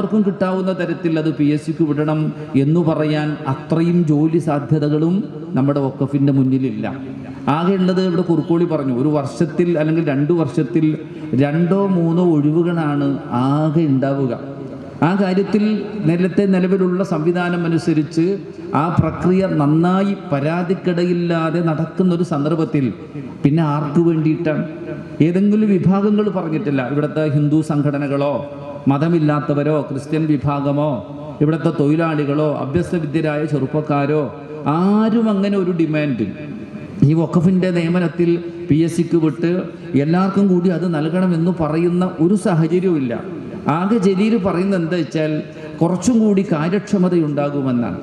എല്ലാവർക്കും കിട്ടാവുന്ന തരത്തിൽ അത് പി എസ് സിക്ക് വിടണം എന്ന് പറയാൻ അത്രയും ജോലി സാധ്യതകളും നമ്മുടെ വക്കഫിന്റെ മുന്നിലില്ല. ആകെ ഉള്ളത് ഇവിടെ കുറുക്കോളി പറഞ്ഞു ഒരു വർഷത്തിൽ അല്ലെങ്കിൽ രണ്ടു വർഷത്തിൽ രണ്ടോ മൂന്നോ ഒഴിവുകളാണ് ആകെ ഉണ്ടാവുക. ആ കാര്യത്തിൽ നേരത്തെ നിലവിലുള്ള സംവിധാനം അനുസരിച്ച് ആ പ്രക്രിയ നന്നായി പരാതിക്കിടയില്ലാതെ നടക്കുന്ന ഒരു സന്ദർഭത്തിൽ പിന്നെ ആർക്ക് വേണ്ടിയിട്ടാണ്? ഏതെങ്കിലും വിഭാഗങ്ങൾ പറഞ്ഞിട്ടില്ല ഇവിടുത്തെ ഹിന്ദു സംഘടനകളോ മതമില്ലാത്തവരോ ക്രിസ്ത്യൻ വിഭാഗമോ ഇവിടുത്തെ തൊഴിലാളികളോ അഭ്യസ്തവിദ്യരായ ചെറുപ്പക്കാരോ ആരും അങ്ങനെ ഒരു ഡിമാൻഡ് ഈ വഖഫിന്റെ നിയമനത്തിൽ പി എസ് സിക്ക് വിട്ട് എല്ലാവർക്കും കൂടി അത് നൽകണമെന്ന് പറയുന്ന ഒരു സാഹചര്യവും ഇല്ല. ആകെ ജലീൽ പറയുന്നത് എന്താ വെച്ചാൽ കുറച്ചും കൂടി കാര്യക്ഷമതയുണ്ടാകുമെന്നാണ്.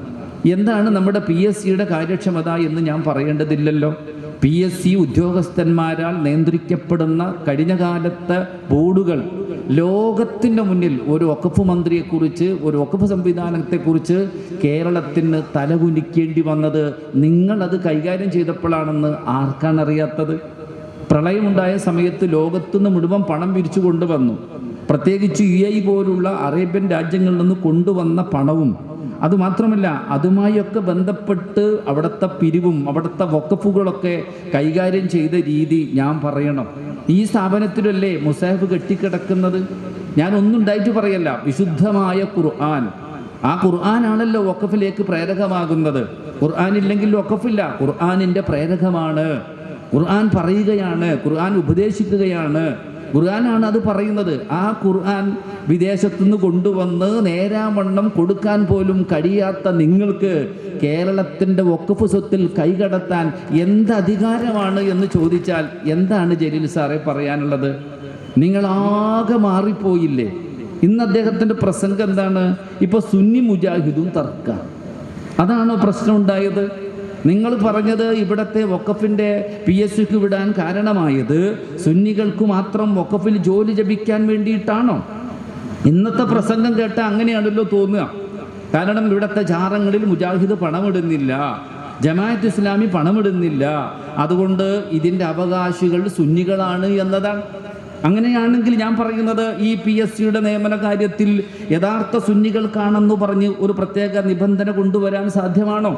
എന്താണ് നമ്മുടെ പി എസ് സിയുടെ കാര്യക്ഷമത എന്ന് ഞാൻ പറയേണ്ടതില്ലല്ലോ? പി എസ് സി ഉദ്യോഗസ്ഥന്മാരാൽ നിയന്ത്രിക്കപ്പെടുന്ന കഴിഞ്ഞ കാലത്തെ ബോർഡുകൾ ലോകത്തിന്റെ മുന്നിൽ ഒരു വക്കഫ് മന്ത്രിയെക്കുറിച്ച് ഒരു വക്കഫ് സംവിധാനത്തെക്കുറിച്ച് കേരളത്തിന് തലകുനിക്കേണ്ടി വന്നത് നിങ്ങളത് കൈകാര്യം ചെയ്തപ്പോഴാണെന്ന് ആർക്കാണ് അറിയാത്തത്? പ്രളയമുണ്ടായ സമയത്ത് ലോകത്തുനിന്ന് മുഴുവൻ പണം പിരിച്ചു കൊണ്ടുവന്നു. പ്രത്യേകിച്ച് യു എ പോലുള്ള അറേബ്യൻ രാജ്യങ്ങളിൽ നിന്ന് കൊണ്ടുവന്ന പണവും അതുമാത്രമല്ല അതുമായൊക്കെ ബന്ധപ്പെട്ട് അവിടുത്തെ പിരിവും അവിടുത്തെ വക്കഫുകളൊക്കെ കൈകാര്യം ചെയ്ത രീതി ഞാൻ പറയണം. ഈ സ്ഥാപനത്തിലല്ലേ മുസാഹിബ് കെട്ടിക്കിടക്കുന്നത്? ഞാൻ ഒന്നുണ്ടായിട്ട് പറയല്ല. വിശുദ്ധമായ ഖുർആൻ. ആ ഖുർആനാണല്ലോ വക്കഫിലേക്ക് പ്രേരകമാകുന്നത്. ഖുർആൻ ഇല്ലെങ്കിൽ വക്കഫില്ല ഖുർആനിന്റെ പ്രേരകമാണ്. ഖുർആൻ പറയുകയാണ് ഖുർആൻ ഉപദേശിക്കുകയാണ്. ഖുർആനാണ് അത് പറയുന്നത്. ആ ഖുർആൻ വിദേശത്തു നിന്ന് കൊണ്ടുവന്ന് നേരാമണ്ണം കൊടുക്കാൻ പോലും കഴിയാത്ത നിങ്ങൾക്ക് കേരളത്തിന്റെ വക്കഫ് സ്വത്തിൽ കൈകടത്താൻ എന്ത് അധികാരമാണ് എന്ന് ചോദിച്ചാൽ എന്താണ് ജലീൽ സാറെ പറയാനുള്ളത്? നിങ്ങളാകെ മാറിപ്പോയില്ലേ? ഇന്ന് അദ്ദേഹത്തിന്റെ പ്രസംഗം എന്താണ്? ഇപ്പോൾ സുന്നി മുജാഹിദും തർക്ക. അതാണോ പ്രശ്നം ഉണ്ടായത്? നിങ്ങൾ പറഞ്ഞത് ഇവിടത്തെ വക്കഫിന്റെ പി എസ് സിക്ക് വിടാൻ കാരണമായത് സുന്നികൾക്ക് മാത്രം വക്കഫിൽ ജോലി ജപിക്കാൻ വേണ്ടിയിട്ടാണോ? ഇന്നത്തെ പ്രസംഗം കേട്ട അങ്ങനെയാണല്ലോ തോന്നുക. കാരണം ഇവിടുത്തെ ജാറങ്ങളിൽ മുജാഹിദ് പണമിടുന്നില്ല ജമാഅത്ത് ഇസ്ലാമി പണമിടുന്നില്ല. അതുകൊണ്ട് ഇതിന്റെ അവകാശികൾ സുന്നികളാണ് എന്നതാണ്. അങ്ങനെയാണെങ്കിൽ ഞാൻ പറയുന്നത് ഈ പി എസ് സിയുടെ നിയമന കാര്യത്തിൽ യഥാർത്ഥ സുന്നികൾക്കാണെന്ന് പറഞ്ഞ് ഒരു പ്രത്യേക നിബന്ധന കൊണ്ടുവരാൻ സാധ്യമാണോ?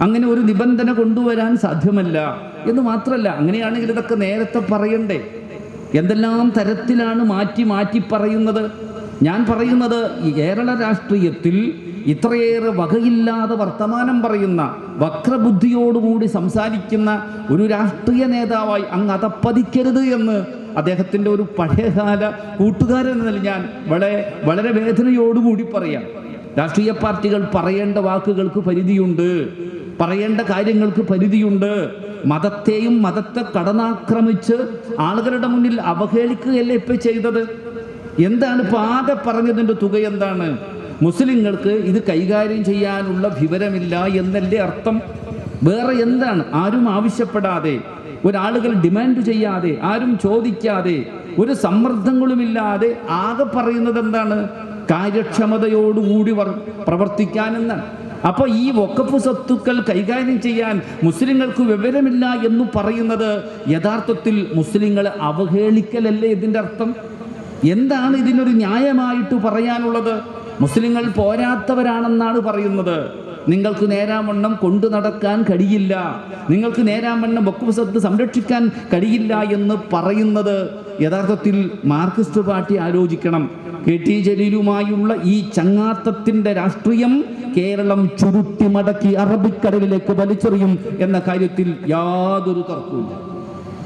അങ്ങനെ ഒരു നിബന്ധന കൊണ്ടുവരാൻ സാധ്യമല്ല. എന്ന് മാത്രമല്ല അങ്ങനെയാണെങ്കിൽ ഇതൊക്കെ നേരത്തെ പറയണ്ടേ? എന്തെല്ലാം തരത്തിലാണ് മാറ്റി മാറ്റി പറയുന്നത്? ഞാൻ പറയുന്നത് ഈ കേരള രാഷ്ട്രീയത്തിൽ ഇത്രയേറെ വകയില്ലാതെ വർത്തമാനം പറയുന്ന വക്രബുദ്ധിയോടുകൂടി സംസാരിക്കുന്ന ഒരു രാഷ്ട്രീയ നേതാവായി അങ്ങ് അതപ്പതിക്കരുത് എന്ന് അദ്ദേഹത്തിന്റെ ഒരു പഴയകാല കൂട്ടുകാരൻ എന്ന നിലയിൽ ഞാൻ വളരെ വളരെ വേദനയോടുകൂടി പറയാം. രാഷ്ട്രീയ പാർട്ടികൾ പറയേണ്ട വാക്കുകൾക്ക് പരിധിയുണ്ട്. പറയേണ്ട കാര്യങ്ങൾക്ക് പരിധിയുണ്ട്. മതത്തെയും മതത്തെ കടന്നാക്രമിച്ച് ആളുകളുടെ മുന്നിൽ അവഹേളിക്കുകയല്ലേ ഇപ്പൊ ചെയ്തത്? എന്താണ് ഇപ്പൊ ആകെ പറഞ്ഞതിന്റെ തുക എന്താണ്? മുസ്ലിങ്ങൾക്ക് ഇത് കൈകാര്യം ചെയ്യാനുള്ള വിവരമില്ല എന്നല്ലേ അർത്ഥം? വേറെ എന്താണ്? ആരും ആവശ്യപ്പെടാതെ ഒരാളുകൾ ഡിമാൻഡ് ചെയ്യാതെ ആരും ചോദിക്കാതെ ഒരു സമ്മർദ്ദങ്ങളുമില്ലാതെ ആകെ പറയുന്നത് എന്താണ്? കാര്യക്ഷമതയോടുകൂടി വർ- പ്രവർത്തിക്കാനെന്നാണ്. അപ്പൊ ഈ വക്കഫ് സ്വത്തുക്കൾ കൈകാര്യം ചെയ്യാൻ മുസ്ലിങ്ങൾക്ക് വിവരമില്ല എന്ന് പറയുന്നത് യഥാർത്ഥത്തിൽ മുസ്ലിങ്ങളെ അവഹേളിക്കലല്ലേ ഇതിന്റെ അർത്ഥം? എന്താണ് ഇതിനൊരു ന്യായമായിട്ട് പറയാനുള്ളത്? മുസ്ലിങ്ങൾ പോരാത്തവരാണെന്നാണ് പറയുന്നത്. നിങ്ങൾക്ക് നേരാവണ്ണം കൊണ്ടു നടക്കാൻ കഴിയില്ല. നിങ്ങൾക്ക് നേരാവണ്ണം വക്കുഫ് സംരക്ഷിക്കാൻ കഴിയില്ല എന്ന് പറയുന്നത് യഥാർത്ഥത്തിൽ മാർക്സിസ്റ്റ് പാർട്ടി ആലോചിക്കണം. കെ ടി ജലീലുമായുള്ള ഈ ചങ്ങാത്തത്തിന്റെ രാഷ്ട്രീയം കേരളം ചുരുട്ടി മടക്കി അറബിക്കടലിലേക്ക് വലിച്ചെറിയും എന്ന കാര്യത്തിൽ യാതൊരു തർക്കവുമില്ല.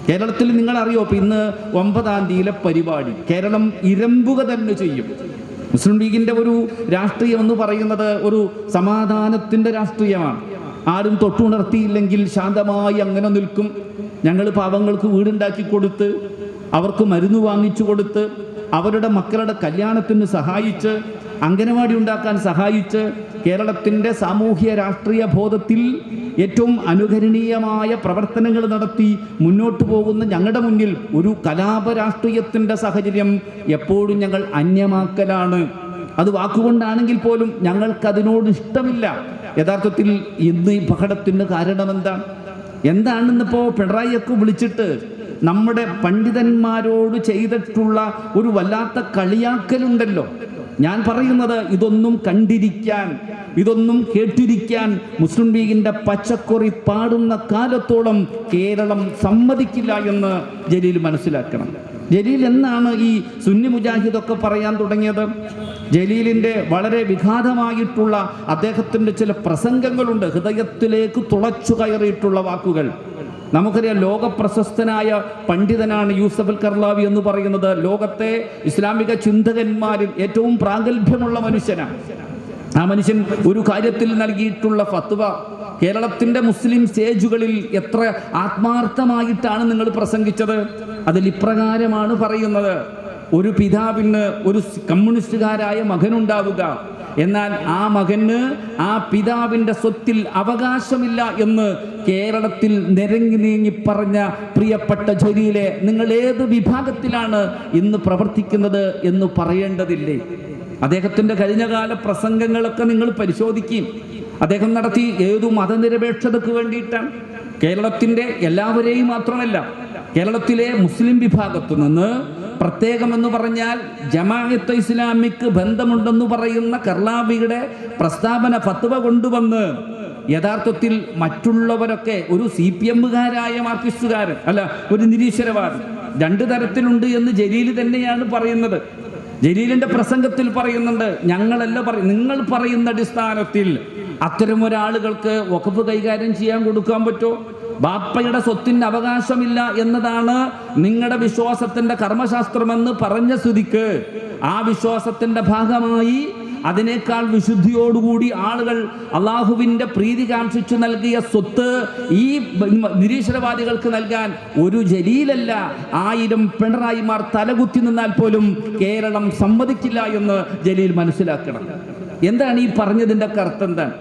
കേരളത്തിൽ നിങ്ങൾ അറിയോ ഇന്ന് ഒമ്പതാം തീയതിയിലെ പരിപാടി. കേരളം ഇരമ്പുക തന്നെ ചെയ്യും. മുസ്ലിം ലീഗിന്റെ ഒരു രാഷ്ട്രീയം എന്ന് പറയുന്നത് ഒരു സമാധാനത്തിന്റെ രാഷ്ട്രീയമാണ്. ആരും തൊട്ടുണർത്തിയില്ലെങ്കിൽ ശാന്തമായി അങ്ങനെ നിൽക്കും. ഞങ്ങൾ പാവങ്ങൾക്ക് വീടുണ്ടാക്കി കൊടുത്ത് അവർക്ക് മരുന്ന് വാങ്ങിച്ചു കൊടുത്ത് അവരുടെ മക്കളുടെ കല്യാണത്തിന് സഹായിച്ച് അംഗനവാടി ഉണ്ടാക്കാൻ സഹായിച്ച് കേരളത്തിന്റെ സാമൂഹ്യ രാഷ്ട്രീയ ബോധത്തിൽ ഏറ്റവും അനുകരണീയമായ പ്രവർത്തനങ്ങൾ നടത്തി മുന്നോട്ട് പോകുന്ന ഞങ്ങളുടെ മുന്നിൽ ഒരു കലാപ രാഷ്ട്രീയത്തിന്റെ സാഹചര്യം എപ്പോഴും ഞങ്ങൾ അന്യമാക്കലാണ്. അത് വാക്കുകൊണ്ടാണെങ്കിൽ പോലും ഞങ്ങൾക്കതിനോട് ഇഷ്ടമില്ല. യഥാർത്ഥത്തിൽ ഇന്ന് ഈ ബഹളത്തിന് കാരണം എന്താണ് എന്താണെന്നിപ്പോൾ പിണറായിയൊക്കെ വിളിച്ചിട്ട് നമ്മുടെ പണ്ഡിതന്മാരോട് ചെയ്തിട്ടുള്ള ഒരു വല്ലാത്ത കളിയാക്കലുണ്ടല്ലോ. ഞാൻ പറയുന്നത് ഇതൊന്നും കണ്ടിരിക്കാൻ ഇതൊന്നും കേട്ടിരിക്കാൻ മുസ്ലിം ലീഗിന്റെ പച്ചക്കൊറി പാടുന്ന കാലത്തോളം കേരളം സമ്മതിക്കില്ല എന്ന് ജലീൽ മനസ്സിലാക്കണം. ജലീൽ എന്നാണ് ഈ സുന്നി മുജാഹിദ് ഒക്കെ പറയാൻ തുടങ്ങിയത്? ജലീലിന്റെ വളരെ വിഘാതമായിട്ടുള്ള അദ്ദേഹത്തിന്റെ ചില പ്രസംഗങ്ങളുണ്ട്. ഹൃദയത്തിലേക്ക് തുളച്ചു കയറിയിട്ടുള്ള വാക്കുകൾ. നമുക്കറിയാം ലോക പ്രശസ്തനായ പണ്ഡിതനാണ് യൂസഫുൽ കർലാവി എന്ന് പറയുന്നത്. ലോകത്തെ ഇസ്ലാമിക ചിന്തകന്മാരിൽ ഏറ്റവും പ്രാഗൽഭ്യമുള്ള മനുഷ്യനാണ്. ആ മനുഷ്യൻ ഒരു കാര്യത്തിൽ നൽകിയിട്ടുള്ള ഫത്വ കേരളത്തിന്റെ മുസ്ലിം സ്റ്റേജുകളിൽ എത്ര ആത്മാർത്ഥമായിട്ടാണ് നിങ്ങൾ പ്രസംഗിച്ചത്? അതിൽ ഇപ്രകാരമാണ് പറയുന്നത്. ഒരു പിതാവിന് ഒരു കമ്മ്യൂണിസ്റ്റുകാരായ മകനുണ്ടാവുക. എന്നാൽ ആ മകന് ആ പിതാവിന്റെ സ്വത്തിൽ അവകാശമില്ല എന്ന് കേരളത്തിൽ നിരങ്ങി നീങ്ങി പറഞ്ഞ പ്രിയപ്പെട്ട ജലീലെ നിങ്ങൾ ഏത് വിഭാഗത്തിലാണ് ഇന്ന് പ്രവർത്തിക്കുന്നത് എന്ന് പറയേണ്ടതില്ലേ? അദ്ദേഹത്തിന്റെ കഴിഞ്ഞകാല പ്രസംഗങ്ങളൊക്കെ നിങ്ങൾ പരിശോധിക്കും. അദ്ദേഹം നടത്തി ഏതു മതനിരപേക്ഷതയ്ക്ക് വേണ്ടിയിട്ടാണ്? കേരളത്തിന്റെ എല്ലാവരെയും മാത്രമല്ല കേരളത്തിലെ മുസ്ലിം വിഭാഗത്തു നിന്ന് പ്രത്യേകം എന്ന് പറഞ്ഞാൽ ജമാഅത്ത് ഇസ്ലാമിക്ക് ബന്ധമുണ്ടെന്ന് പറയുന്ന കർലാബിയുടെ പ്രസ്താവന ഫത്വ കൊണ്ടുവന്ന് യഥാർത്ഥത്തിൽ മറ്റുള്ളവരൊക്കെ ഒരു സി പി എമ്മുകാരായ മാർക്സിസ്റ്റുകാരൻ അല്ല ഒരു നിരീശ്വരവാദി. രണ്ട് തരത്തിലുണ്ട് എന്ന് ജലീൽ തന്നെയാണ് പറയുന്നത്. ജലീലിന്റെ പ്രസംഗത്തിൽ പറയുന്നുണ്ട് ഞങ്ങളല്ല പറയും നിങ്ങൾ പറയുന്ന അടിസ്ഥാനത്തിൽ അത്തരം ഒരാളുകൾക്ക് വകുപ്പ് കൈകാര്യം ചെയ്യാൻ കൊടുക്കാൻ പറ്റുമോ ബാപ്പയുടെ സ്വത്തിന് അവകാശമില്ല എന്നതാണ് നിങ്ങളുടെ വിശ്വാസത്തിന്റെ കർമ്മശാസ്ത്രമെന്ന് പറഞ്ഞ സ്ഥിതിക്ക്. ആ വിശ്വാസത്തിന്റെ ഭാഗമായി അതിനേക്കാൾ വിശുദ്ധിയോടുകൂടി ആളുകൾ അള്ളാഹുവിന്റെ പ്രീതി കാംക്ഷിച്ചു നൽകിയ സ്വത്ത് ഈ നിരീശ്വരവാദികൾക്ക് നൽകാൻ ഒരു ജലീലല്ല. ആയിരം പിണറായിമാർ തലകുത്തി നിന്നാൽ പോലും കേരളം സമ്മതിക്കില്ല എന്ന് ജലീൽ മനസ്സിലാക്കണം. എന്താണ് ഈ പറഞ്ഞതിന്റെ അർത്ഥം എന്താണ്?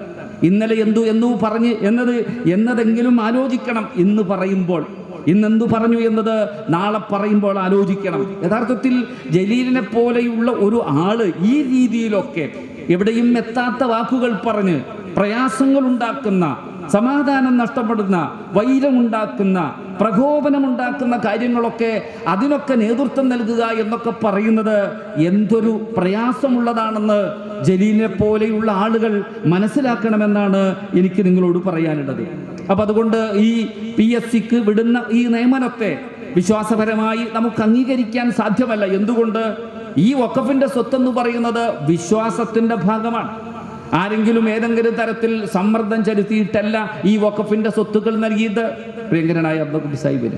ഇന്നലെ എന്തു എന്നു പറഞ്ഞ് എന്നത് എന്നതെങ്കിലും ആലോചിക്കണം ഇന്ന് പറയുമ്പോൾ. ഇന്നെന്തു പറഞ്ഞു എന്നത് നാളെ പറയുമ്പോൾ ആലോചിക്കണം. യഥാർത്ഥത്തിൽ ജലീലിനെ പോലെയുള്ള ഒരു ആൾ ഈ രീതിയിലൊക്കെ എവിടെയും എത്താത്ത വാക്കുകൾ പറഞ്ഞ് പ്രയാസങ്ങൾ ഉണ്ടാക്കുന്ന സമാധാനം നഷ്ടപ്പെടുന്ന വൈരമുണ്ടാക്കുന്ന പ്രകോപനമുണ്ടാക്കുന്ന കാര്യങ്ങളൊക്കെ അതിനൊക്കെ നേതൃത്വം നൽകുക എന്നൊക്കെ പറയുന്നത് എന്തൊരു പ്രയാസമുള്ളതാണെന്ന് ജലീലിനെ പോലെയുള്ള ആളുകൾ മനസ്സിലാക്കണമെന്നാണ് എനിക്ക് നിങ്ങളോട് പറയാനുള്ളത്. അപ്പം അതുകൊണ്ട് ഈ പി എസ് സിക്ക് വിടുന്ന ഈ നിയമനത്തെ വിശ്വാസപരമായി നമുക്ക് അംഗീകരിക്കാൻ സാധ്യമല്ല. എന്തുകൊണ്ട്? ഈ വക്കഫിന്റെ സ്വത്തെന്ന് പറയുന്നത് വിശ്വാസത്തിന്റെ ഭാഗമാണ്. ആരെങ്കിലും ഏതെങ്കിലും തരത്തിൽ സമ്മർദ്ദം ചെലുത്തിയിട്ടല്ല ഈ വക്കഫിന്റെ സ്വത്തുക്കൾ നൽകിയത്? പ്രിയങ്കരനായ അബ്ദുൽ സാഹിബിന്.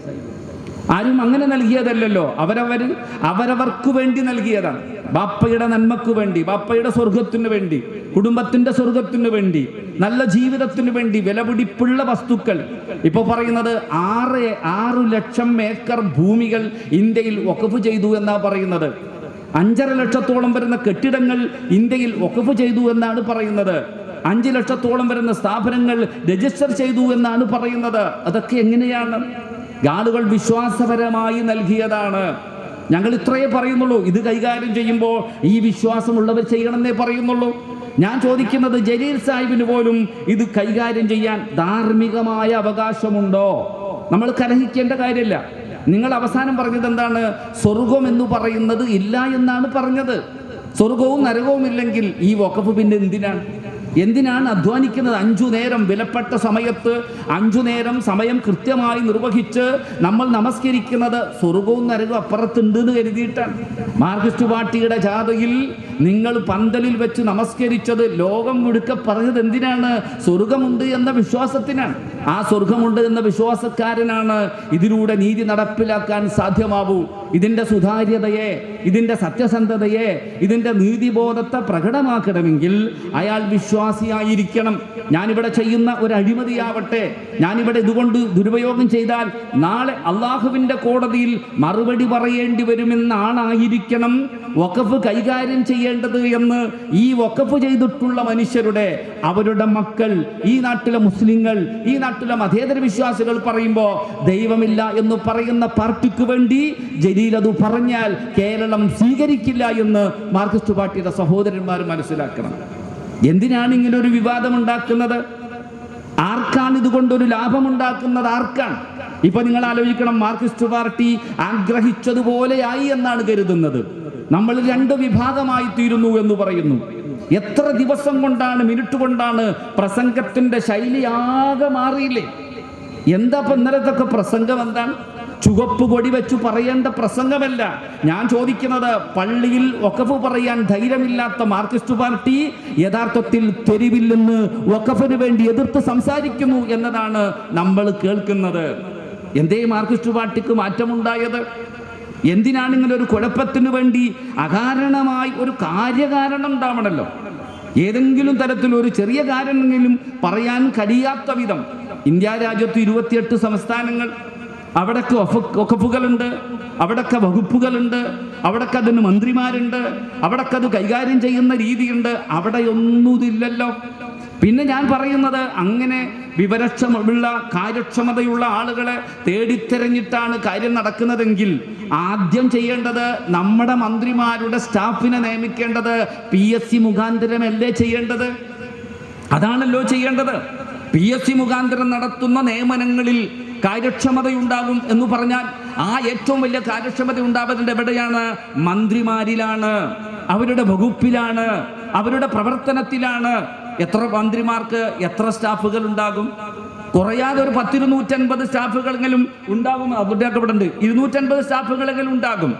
ആരും അങ്ങനെ നൽകിയതല്ലല്ലോ. അവരവർ അവരവർക്ക് വേണ്ടി നൽകിയതാണ്. ബാപ്പയുടെ നന്മക്ക് വേണ്ടി ബാപ്പയുടെ സ്വർഗത്തിന് വേണ്ടി കുടുംബത്തിന്റെ സ്വർഗത്തിന് വേണ്ടി നല്ല ജീവിതത്തിന് വേണ്ടി വിലപിടിപ്പുള്ള വസ്തുക്കൾ. ഇപ്പൊ പറയുന്നത് ആറ് ആറു ലക്ഷം ഏക്കർ ഭൂമികൾ ഇന്ത്യയിൽ വഖഫ് ചെയ്തു എന്നാ പറയുന്നത്. അഞ്ചര ലക്ഷത്തോളം വരുന്ന കെട്ടിടങ്ങൾ ഇന്ത്യയിൽ വഖഫ് ചെയ്തു എന്നാണ് പറയുന്നത്. അഞ്ച് ലക്ഷത്തോളം വരുന്ന സ്ഥാപനങ്ങൾ രജിസ്റ്റർ ചെയ്തു എന്നാണ് പറയുന്നത്. അതൊക്കെ എങ്ങനെയാണ്? ആളുകൾ വിശ്വാസപരമായി നൽകിയതാണ്. ഞങ്ങൾ ഇത്രയേ പറയുന്നുള്ളൂ. ഇത് കൈകാര്യം ചെയ്യുമ്പോൾ ഈ വിശ്വാസമുള്ളവർ ചെയ്യണമെന്നേ പറയുന്നുള്ളൂ. ഞാൻ ചോദിക്കുന്നത് ജലീൽ സാഹിബിന് പോലും ഇത് കൈകാര്യം ചെയ്യാൻ ധാർമ്മികമായ അവകാശമുണ്ടോ? നമ്മൾ കലഹിക്കേണ്ട കാര്യമില്ല. നിങ്ങൾ അവസാനം പറഞ്ഞത് എന്താണ്? സ്വർഗം എന്ന് പറയുന്നത് ഇല്ല എന്നാണ് പറഞ്ഞത്. സ്വർഗവും നരകവും ഇല്ലെങ്കിൽ ഈ വക്കഫ് പിന്നെ എന്തിനാണ്? എന്തിനാണ് അധ്വാനിക്കുന്നത്? അഞ്ചു നേരം വിലപ്പെട്ട സമയത്ത് അഞ്ചു നേരം സമയം കൃത്യമായി നിർവഹിച്ച് നമ്മൾ നമസ്കരിക്കുന്നത് സ്വർഗവും നരകവും അപ്പുറത്തുണ്ട് എന്ന് കരുതിയിട്ടാണ്. മാർക്സിസ്റ്റ് പാർട്ടിയുടെ ജാഥയിൽ നിങ്ങൾ പന്തലിൽ വെച്ച് നമസ്കരിച്ചത് ലോകം മുഴുക്ക പറഞ്ഞത് എന്തിനാണ്? സ്വർഗമുണ്ട് എന്ന വിശ്വാസത്തിനാണ്. ആ സ്വർഗമുണ്ട് എന്ന വിശ്വാസക്കാരനാണ് ഇതിലൂടെ നീതി നടപ്പിലാക്കാൻ സാധ്യമാവൂ. ഇതിന്റെ സുതാര്യതയെ ഇതിന്റെ സത്യസന്ധതയെ ഇതിന്റെ നീതിബോധത്തെ പ്രകടമാക്കണമെങ്കിൽ അയാൾ വിശ്വാസിയായിരിക്കണം. ഞാനിവിടെ ചെയ്യുന്ന ഒരു അഴിമതിയാവട്ടെ. ഞാനിവിടെ ഇതുകൊണ്ട് ദുരുപയോഗം ചെയ്താൽ നാളെ അള്ളാഹുവിന്റെ കോടതിയിൽ മറുപടി പറയേണ്ടി വരുമെന്നാണായിരിക്കണം വഖഫ് കൈകാര്യം ചെയ്യേണ്ടത് എന്ന് ഈ വഖഫ് ചെയ്തിട്ടുള്ള മനുഷ്യരുടെ അവരുടെ മക്കൾ ഈ നാട്ടിലെ മുസ്ലിങ്ങൾ ഈ നാട്ടിലെ മതേതര വിശ്വാസികൾ പറയുമ്പോൾ ദൈവമില്ല എന്ന് പറയുന്ന പാർട്ടിക്ക് വേണ്ടി ജലീൽ അത് പറഞ്ഞാൽ കേരളം സ്വീകരിക്കില്ല എന്ന് മാർക്സിസ്റ്റ് പാർട്ടിയുടെ സഹോദരന്മാർ മനസ്സിലാക്കണം. എന്തിനാണ് ഇങ്ങനെ ഒരു വിവാദം ഉണ്ടാക്കുന്നത്? ആർക്കാണ് ഇതുകൊണ്ടൊരു ലാഭമുണ്ടാക്കുന്നത്? ആർക്കാണ്? ഇപ്പൊ നിങ്ങൾ ആലോചിക്കണം മാർക്സിസ്റ്റ് പാർട്ടി ആഗ്രഹിച്ചതുപോലെയായി എന്നാണ് കരുതുന്നത്. നമ്മൾ രണ്ട് വിഭാഗമായി തീരുന്നു എന്ന് പറയുന്നു. എത്ര ദിവസം കൊണ്ടാണ് മിനിറ്റ് കൊണ്ടാണ് പ്രസംഗത്തിന്റെ ശൈലി ആകെ മാറിയില്ലേ? എന്താ ഇന്നലത്തൊക്കെ പ്രസംഗം എന്താണ് ചുവപ്പ് കൊടി വെച്ചു പറയേണ്ട പ്രസംഗമല്ല. ഞാൻ ചോദിക്കുന്നത് പള്ളിയിൽ ഒക്കഫ് പറയാൻ ധൈര്യമില്ലാത്ത മാർക്സിസ്റ്റ് പാർട്ടി യഥാർത്ഥത്തിൽ തെരുവിൽ നിന്ന് ഒക്കഫിന് വേണ്ടി എതിർത്ത് സംസാരിക്കുന്നു എന്നതാണ് നമ്മൾ കേൾക്കുന്നത്. എന്തേ മാർക്സിസ്റ്റ് പാർട്ടിക്ക് മാറ്റമുണ്ടായത്? എന്തിനാണ് ഇങ്ങനെ ഒരു കുഴപ്പത്തിന് വേണ്ടി അകാരണമായി ഒരു കാര്യകാരണം ഉണ്ടാവണമല്ലോ ഏതെങ്കിലും തരത്തിൽ ഒരു ചെറിയ കാരണമെങ്കിലും പറയാൻ കഴിയാത്ത വിധം. ഇന്ത്യ രാജ്യത്ത് ഇരുപത്തിയെട്ട് സംസ്ഥാനങ്ങൾ. അവിടൊക്കെ ഒക്കപ്പുകളുണ്ട്. അവിടൊക്കെ വകുപ്പുകളുണ്ട്. അവിടൊക്കെ അതിന് മന്ത്രിമാരുണ്ട്. അവിടൊക്കെ അത് കൈകാര്യം ചെയ്യുന്ന രീതിയുണ്ട്. അവിടെ ഒന്നും ഇതില്ലല്ലോ പിന്നെ ഞാൻ പറയുന്നത് അങ്ങനെ വിവരക്ഷമുള്ള കാര്യക്ഷമതയുള്ള ആളുകളെ തേടിത്തെരഞ്ഞിട്ടാണ് കാര്യം നടക്കുന്നതെങ്കിൽ ആദ്യം ചെയ്യേണ്ടത് നമ്മുടെ മന്ത്രിമാരുടെ സ്റ്റാഫിനെ നിയമിക്കേണ്ടത് പി എസ് സി മുഖാന്തരമല്ലേ ചെയ്യേണ്ടത്? അതാണല്ലോ ചെയ്യേണ്ടത്. പി എസ് സി മുഖാന്തരം നടത്തുന്ന നിയമനങ്ങളിൽ കാര്യക്ഷമതയുണ്ടാകും എന്ന് പറഞ്ഞാൽ ആ ഏറ്റവും വലിയ കാര്യക്ഷമത ഉണ്ടാവുന്നത് എവിടെയാണ്? മന്ത്രിമാരിലാണ് അവരുടെ വകുപ്പിലാണ് അവരുടെ പ്രവർത്തനത്തിലാണ് എത്ര മന്ത്രിമാർക്ക് എത്ര സ്റ്റാഫുകൾ ഉണ്ടാകും? കുറയാതെ ഒരു പത്തിരുന്നൂറ്റൻപത് സ്റ്റാഫുകളെങ്കിലും ഉണ്ടാകും അവരുടെ ഒക്കെ ഇവിടെ ഉണ്ട് ഇരുന്നൂറ്റൻപത് സ്റ്റാഫുകളെങ്കിലും ഉണ്ടാകും.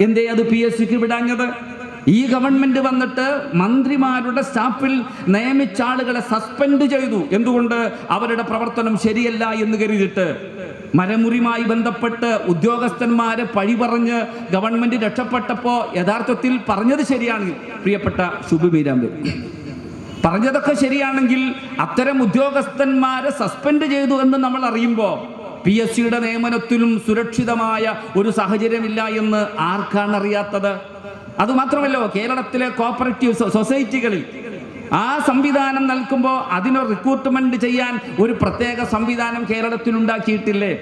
എന്തേ അത് പി എസ് സിക്ക് വിടാഞ്ഞത്? ഈ ഗവൺമെന്റ് വന്നിട്ട് മന്ത്രിമാരുടെ സ്റ്റാഫിൽ നിയമിച്ച ആളുകളെ സസ്പെൻഡ് ചെയ്തു. എന്തുകൊണ്ട്? അവരുടെ പ്രവർത്തനം ശരിയല്ല എന്ന് കരുതിയിട്ട്. മരമുറിയുമായി ബന്ധപ്പെട്ട് ഉദ്യോഗസ്ഥന്മാരെ പഴി പറഞ്ഞ് ഗവൺമെന്റ് രക്ഷപ്പെട്ടപ്പോൾ യഥാർത്ഥത്തിൽ പറഞ്ഞത് ശരിയാണ്. പ്രിയപ്പെട്ട ശുഭ മീരാമ്പ് പറഞ്ഞതൊക്കെ ശരിയാണെങ്കിൽ അത്തരം ഉദ്യോഗസ്ഥന്മാരെ സസ്പെൻഡ് ചെയ്തു എന്ന് നമ്മൾ അറിയുമ്പോൾ പി എസ് സിയുടെ നിയമനത്തിലും സുരക്ഷിതമായ ഒരു സാഹചര്യമില്ല എന്ന് ആർക്കാണ് അറിയാത്തത്? അതുമാത്രമല്ലോ കേരളത്തിലെ കോപ്പറേറ്റീവ് സൊസൈറ്റികളിൽ ആ സംവിധാനം നൽകുമ്പോൾ അതിന് റിക്രൂട്ട്മെന്റ് ചെയ്യാൻ ഒരു പ്രത്യേക സംവിധാനം കേരളത്തിൽ ഉണ്ടാക്കിയിട്ടില്ലേ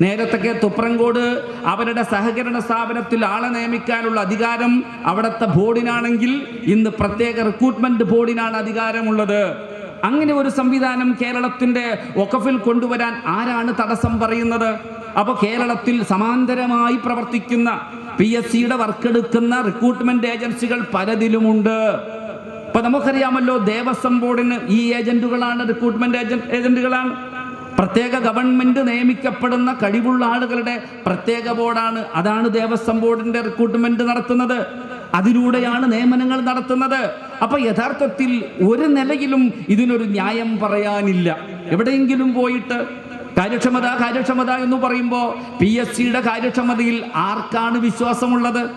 നേരത്തൊക്കെ തുപ്രങ്കോട് അവരുടെ സഹകരണ സ്ഥാപനത്തിൽ ആളെ നിയമിക്കാനുള്ള അധികാരം അവിടുത്തെ ബോർഡിനാണെങ്കിൽ ഇന്ന് പ്രത്യേക റിക്രൂട്ട്മെന്റ് ബോർഡിനാണ് അധികാരമുള്ളത്. അങ്ങനെ ഒരു സംവിധാനം കേരളത്തിന്റെ ഒക്കഫിൽ കൊണ്ടുവരാൻ ആരാണ് തടസ്സം പറയുന്നത്? അപ്പോൾ കേരളത്തിൽ സമാന്തരമായി പ്രവർത്തിക്കുന്ന പി എസ് സിയുടെ വർക്കെടുക്കുന്ന റിക്രൂട്ട്മെന്റ് ഏജൻസികൾ പലതിലുമുണ്ട്. ഇപ്പൊ നമുക്കറിയാമല്ലോ ദേവസ്വം ബോർഡിന് ഈ ഏജന്റുകളാണ് റിക്രൂട്ട്മെന്റ് ഏജന്റ് ഏജന്റുകളാണ്. പ്രത്യേക ഗവൺമെന്റ് നിയമിക്കപ്പെടുന്ന കഴിവുള്ള ആളുകളുടെ പ്രത്യേക ബോർഡാണ്. അതാണ് ദേവസ്വം ബോർഡിന്റെ റിക്രൂട്ട്മെന്റ് നടത്തുന്നത്. അതിലൂടെയാണ് നിയമനങ്ങൾ നടത്തുന്നത്. അപ്പൊ യഥാർത്ഥത്തിൽ ഒരു നിലയിലും ഇതിനൊരു ന്യായം പറയാനില്ല. എവിടെയെങ്കിലും പോയിട്ട് കാര്യക്ഷമത കാര്യക്ഷമത എന്ന് പറയുമ്പോൾ പി എസ് സിയുടെ കാര്യക്ഷമതയിൽ ആർക്കാണ് വിശ്വാസമുള്ളത്?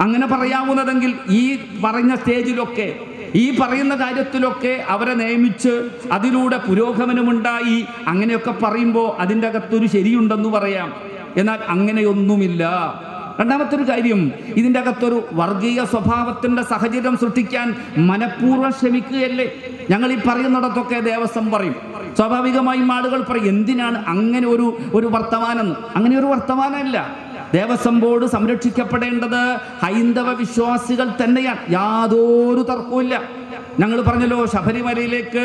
അങ്ങനെ പറയാവുന്നതെങ്കിൽ ഈ പറഞ്ഞ സ്റ്റേജിലൊക്കെ ഈ പറയുന്ന കാര്യത്തിലൊക്കെ അവരെ നിയമിച്ച് അതിലൂടെ പുരോഗമനമുണ്ടായി. അങ്ങനെയൊക്കെ പറയുമ്പോൾ അതിന്റെ അകത്തൊരു ശരിയുണ്ടെന്ന് പറയാം. എന്നാൽ അങ്ങനെയൊന്നുമില്ല. രണ്ടാമത്തെ ഒരു കാര്യം ഇതിന്റെ അകത്തൊരു വർഗീയ സ്വഭാവത്തിന്റെ സാഹചര്യം സൃഷ്ടിക്കാൻ മനഃപൂർവം ശ്രമിക്കുകയല്ലേ? ഞങ്ങൾ ഈ പറയുന്നിടത്തൊക്കെ ദേവസ്വം പറയും. സ്വാഭാവികമായും ആളുകൾ പറയും എന്തിനാണ് അങ്ങനെ ഒരു ഒരു വർത്തമാനം? അങ്ങനെ ഒരു വർത്തമാനമല്ല. ദേവസ്വം ബോർഡ് സംരക്ഷിക്കപ്പെടേണ്ടത് ഹൈന്ദവ വിശ്വാസികൾ തന്നെയാണ്. യാതൊരു തർക്കവുമില്ല ഞങ്ങൾ പറഞ്ഞല്ലോ ശബരിമലയിലേക്ക്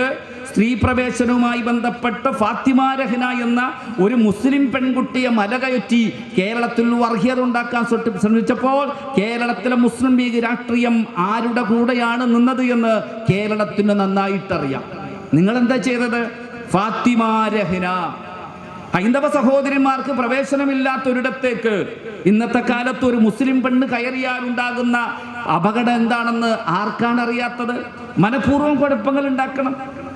സ്ത്രീ പ്രവേശനവുമായി ബന്ധപ്പെട്ട് ഫാത്തിമ രഹ്ന എന്ന ഒരു മുസ്ലിം പെൺകുട്ടിയെ മല കയറ്റി കേരളത്തിൽ വർഗീയത ഉണ്ടാക്കാൻ ശ്രമിച്ചപ്പോൾ കേരളത്തിലെ മുസ്ലിം ലീഗ് രാഷ്ട്രീയം ആരുടെ കൂടെയാണ് നിന്നത് എന്ന് കേരളത്തിന് നന്നായിട്ടറിയാം. നിങ്ങൾ എന്താ ചെയ്തത്? ഫാത്തിമ രഹ്ന ഹൈന്ദവ സഹോദരിമാർക്ക് പ്രവേശനമില്ലാത്തൊരിടത്തേക്ക് ഇന്നത്തെ കാലത്ത് ഒരു മുസ്ലിം പെണ്ണ് കയറിയാൽ ഉണ്ടാകുന്ന അപകടം എന്താണെന്ന് ആർക്കാണ് അറിയാത്തത്? മനഃപൂർവം കുഴപ്പങ്ങൾ ഉണ്ടാക്കണം.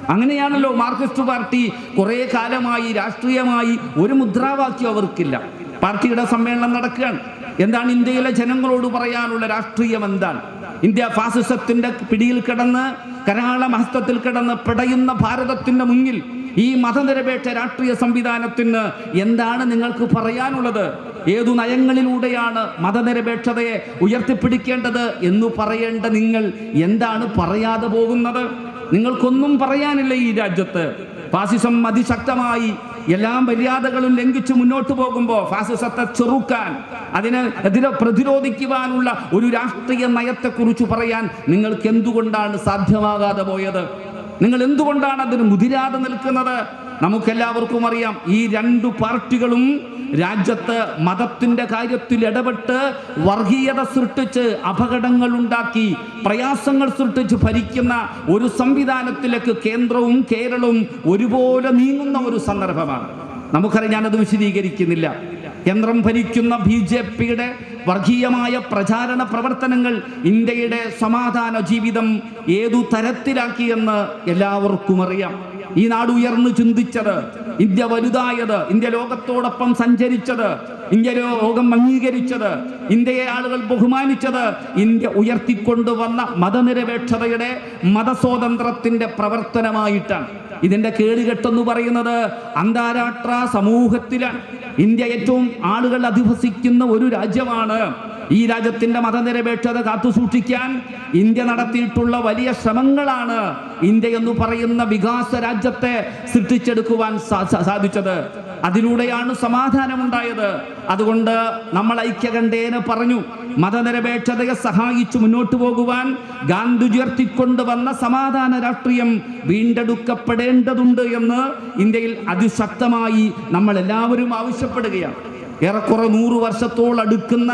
അങ്ങനെയാണല്ലോ മാർക്സിസ്റ്റ് പാർട്ടി കുറേ കാലമായി രാഷ്ട്രീയമായി ഒരു മുദ്രാവാക്യം അവർക്കില്ല. പാർട്ടിയുടെ സമ്മേളനം നടക്കുകയാണ്. എന്താണ് ഇന്ത്യയിലെ ജനങ്ങളോട് പറയാനുള്ള രാഷ്ട്രീയം എന്താണ്? ഇന്ത്യ ഫാസിസത്തിന്റെ പിടിയിൽ കിടന്ന് കരാള മഹത്വത്തിൽ കിടന്ന് പിടയുന്ന ഭാരതത്തിന്റെ മുന്നിൽ ഈ മതനിരപേക്ഷ രാഷ്ട്രീയ സംവിധാനത്തിന് എന്താണ് നിങ്ങൾക്ക് പറയാനുള്ളത്? ഏതു നയങ്ങളിലൂടെയാണ് മതനിരപേക്ഷതയെ ഉയർത്തിപ്പിടിക്കേണ്ടത് എന്ന് പറയേണ്ട നിങ്ങൾ എന്താണ് പറയാതെ പോകുന്നത്? നിങ്ങൾക്കൊന്നും പറയാനില്ല ഈ രാജ്യത്ത്? ഫാസിസം അതിശക്തമായി എല്ലാ മര്യാദകളും ലംഘിച്ച് മുന്നോട്ട് പോകുമ്പോൾ ഫാസിസത്തെ ചെറുക്കാൻ അതിനെ എതിരെ പ്രതിരോധിക്കുവാനുള്ള ഒരു രാഷ്ട്രീയ നയത്തെക്കുറിച്ച് പറയാൻ നിങ്ങൾക്ക് എന്തുകൊണ്ടാണ് സാധ്യമാകാതെ പോയത്? നിങ്ങൾ എന്തുകൊണ്ടാണ് അതിന് മുതിരാതെ നിൽക്കുന്നത്? നമുക്കെല്ലാവർക്കും അറിയാം. ഈ രണ്ടു പാർട്ടികളും രാജ്യത്ത് മതത്തിന്റെ കാര്യത്തിൽ ഇടപെട്ട് വർഗീയത സൃഷ്ടിച്ച് അപകടങ്ങൾ ഉണ്ടാക്കി പ്രയാസങ്ങൾ സൃഷ്ടിച്ച് ഭരിക്കുന്ന ഒരു സംവിധാനത്തിലേക്ക് കേന്ദ്രവും കേരളവും ഒരുപോലെ നീങ്ങുന്ന ഒരു സന്ദർഭമാണ്. നമുക്കറിയാം ഞാനത് വിശദീകരിക്കുന്നില്ല. കേന്ദ്രം ഭരിക്കുന്ന ബി ജെ പിയുടെ വർഗീയമായ പ്രചാരണ പ്രവർത്തനങ്ങൾ ഇന്ത്യയുടെ സമാധാന ജീവിതം ഏതു തരത്തിലാക്കിയെന്ന് എല്ലാവർക്കും അറിയാം. ഈ നാട് ഉയർന്നു ചിന്തിച്ചത് ഇന്ത്യ വലുതായത് ഇന്ത്യ ലോകത്തോടൊപ്പം സഞ്ചരിച്ചത് ഇന്ത്യ ലോകം അംഗീകരിച്ചത് ഇന്ത്യയെ ആളുകൾ ബഹുമാനിച്ചത് ഇന്ത്യ ഉയർത്തിക്കൊണ്ടുവന്ന മതനിരപേക്ഷതയുടെ മതസ്വാതന്ത്ര്യത്തിന്റെ പ്രവർത്തനമായിട്ടാണ്. ഇതിന്റെ കേടുകെട്ടെന്ന് പറയുന്നത് അന്താരാഷ്ട്ര സമൂഹത്തിലാണ്. ഇന്ത്യ ഏറ്റവും ആളുകൾ അധിവസിക്കുന്ന ഒരു രാജ്യമാണ്. ഈ രാജ്യത്തിന്റെ മതനിരപേക്ഷത കാത്തുസൂക്ഷിക്കാൻ ഇന്ത്യ നടത്തിയിട്ടുള്ള വലിയ ശ്രമങ്ങളാണ് ഇന്ത്യ എന്ന് പറയുന്ന വികാസ രാജ്യത്തെ സൃഷ്ടിച്ചെടുക്കുവാൻ സാധിച്ചത്. അതിലൂടെയാണ് സമാധാനമുണ്ടായത്. അതുകൊണ്ട് നമ്മൾ ഐക്യകണ്ഠേന പറഞ്ഞു മതനിരപേക്ഷതയെ സഹായിച്ചു മുന്നോട്ടു പോകുവാൻ ഗാന്ധി ഉയർത്തിക്കൊണ്ടുവന്ന സമാധാന രാഷ്ട്രീയം വീണ്ടെടുക്കപ്പെടേണ്ടതുണ്ട് എന്ന് ഇന്ത്യയിൽ അതിശക്തമായി നമ്മൾ എല്ലാവരും ആവശ്യപ്പെടുകയാണ്. ഏറെക്കുറെ നൂറ് വർഷത്തോളം അടുക്കുന്ന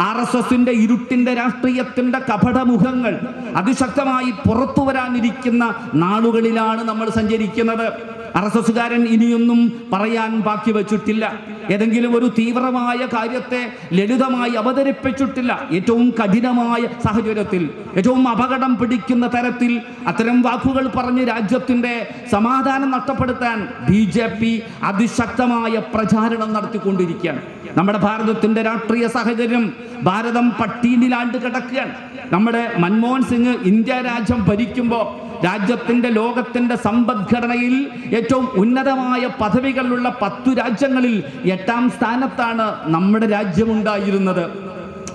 ആർ എസ് എസിന്റെ ഇരുട്ടിന്റെ രാഷ്ട്രീയത്തിന്റെ കപടമുഖങ്ങൾ അതിശക്തമായി പുറത്തു വരാനിരിക്കുന്ന നാളുകളിലാണ് നമ്മൾ സഞ്ചരിക്കുന്നത്. ആർ എസ് എസുകാരൻ ഇനിയൊന്നും പറയാൻ ബാക്കി വെച്ചിട്ടില്ല. ഏതെങ്കിലും ഒരു തീവ്രമായ കാര്യത്തെ ലളിതമായി അവതരിപ്പിച്ചിട്ടില്ല. ഏറ്റവും കഠിനമായ സാഹചര്യത്തിൽ ഏറ്റവും അപകടം പിടിക്കുന്ന തരത്തിൽ അത്തരം വാക്കുകൾ പറഞ്ഞ് രാജ്യത്തിന്റെ സമാധാനം നഷ്ടപ്പെടുത്താൻ ബി ജെ പി അതിശക്തമായ പ്രചാരണം നടത്തിക്കൊണ്ടിരിക്കുകയാണ്. നമ്മുടെ ഭാരതത്തിന്റെ രാഷ്ട്രീയ സാഹചര്യം ഭാരതം പട്ടീനിലാണ്ട് കിടക്കുകയാണ്. നമ്മുടെ മൻമോഹൻ സിംഗ് ഇന്ത്യ രാജ്യം ഭരിക്കുമ്പോൾ രാജ്യത്തിന്റെ ലോകത്തിന്റെ സമ്പദ്ഘടനയിൽ ഏറ്റവും ഉന്നതമായ പദവികളുള്ള പത്തു രാജ്യങ്ങളിൽ എട്ടാം സ്ഥാനത്താണ് നമ്മുടെ രാജ്യമുണ്ടായിരുന്നത്.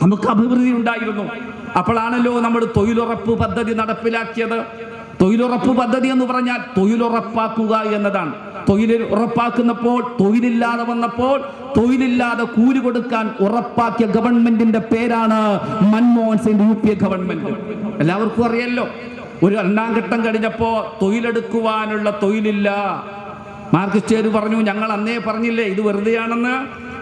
നമുക്ക് അഭിവൃദ്ധി ഉണ്ടായിരുന്നു. അപ്പോഴാണല്ലോ നമ്മൾ തൊഴിലുറപ്പ് പദ്ധതി നടപ്പിലാക്കിയത്. തൊഴിലുറപ്പ് പദ്ധതി എന്ന് പറഞ്ഞാൽ തൊഴിലുറപ്പാക്കുക എന്നതാണ്. തൊഴിൽ ഉറപ്പാക്കുന്നപ്പോൾ തൊഴിലില്ലാതെ വന്നപ്പോൾ തൊഴിലില്ലാതെ കൂലി കൊടുക്കാൻ ഉറപ്പാക്കിയ ഗവൺമെന്റിന്റെ പേരാണ് Manmohan Singh U P A government. എല്ലാവർക്കും അറിയല്ലോ ഒരു രണ്ടാം ഘട്ടം കഴിഞ്ഞപ്പോ തൊഴിലെടുക്കുവാനുള്ള തൊഴിലില്ല. മാർക്സിസ്റ്റുകാർ പറഞ്ഞു ഞങ്ങൾ അന്നേ പറഞ്ഞില്ലേ ഇത് വെറുതെയാണെന്ന്?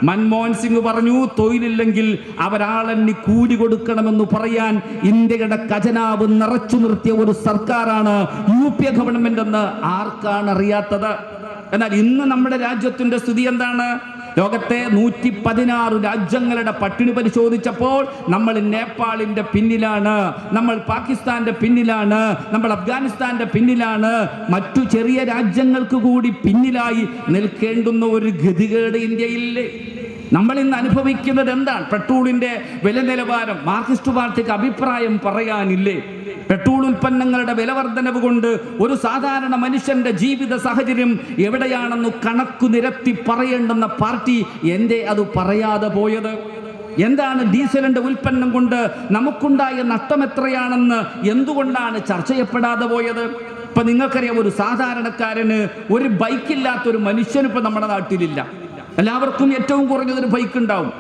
മൻമോഹൻ സിംഗ് പറഞ്ഞു തൊഴിലില്ലെങ്കിൽ അവരാളെണ്ണി കൂലി കൊടുക്കണമെന്ന് പറയാൻ ഇന്ത്യയുടെ ഖജനാവ് നിറച്ചു നിർത്തിയ ഒരു സർക്കാരാണ് യു പി എ ഗവൺമെന്റ് എന്ന് ആർക്കാണ് അറിയാത്തത്? എന്നാൽ ഇന്ന് നമ്മുടെ രാജ്യത്തിന്റെ സ്ഥിതി എന്താണ്? ലോകത്തെ നൂറ്റി പതിനാറ് രാജ്യങ്ങളുടെ പട്ടിണി പരിശോധിച്ചപ്പോൾ നമ്മൾ നേപ്പാളിന്റെ പിന്നിലാണ് നമ്മൾ പാകിസ്ഥാന്റെ പിന്നിലാണ് നമ്മൾ അഫ്ഗാനിസ്ഥാന്റെ പിന്നിലാണ്. മറ്റു ചെറിയ രാജ്യങ്ങൾക്ക് കൂടി പിന്നിലായി നിൽക്കേണ്ടുന്ന ഒരു ഗതികേട് ഇന്ത്യയില്ലേ നമ്മൾ ഇന്ന് അനുഭവിക്കുന്നത് എന്താണ്? പെട്രോളിന്റെ വില നിലവാരം മാർക്സിസ്റ്റ് പാർട്ടിക്ക് അഭിപ്രായം പറയാനില്ലേ? പെട്രോൾ ഉൽപ്പന്നങ്ങളുടെ വിലവർദ്ധനവ് കൊണ്ട് ഒരു സാധാരണ മനുഷ്യന്റെ ജീവിത സാഹചര്യം എവിടെയാണെന്ന് കണക്കു നിരത്തി പറയേണ്ടെന്ന പാർട്ടി എന്തേ അത് പറയാതെ പോയത്? എന്താണ് ഡീസലിന്റെ ഉൽപ്പന്നം കൊണ്ട് നമുക്കുണ്ടായ നഷ്ടം എത്രയാണെന്ന് എന്തുകൊണ്ടാണ് ചർച്ച ചെയ്യപ്പെടാതെ പോയത്? ഇപ്പൊ നിങ്ങൾക്കറിയാം ഒരു സാധാരണക്കാരന് ഒരു ബൈക്കില്ലാത്ത ഒരു മനുഷ്യന് ഇപ്പൊ നമ്മുടെ നാട്ടിലില്ല. എല്ലാവർക്കും ഏറ്റവും കുറഞ്ഞതൊരു ബൈക്ക് ഉണ്ടാവും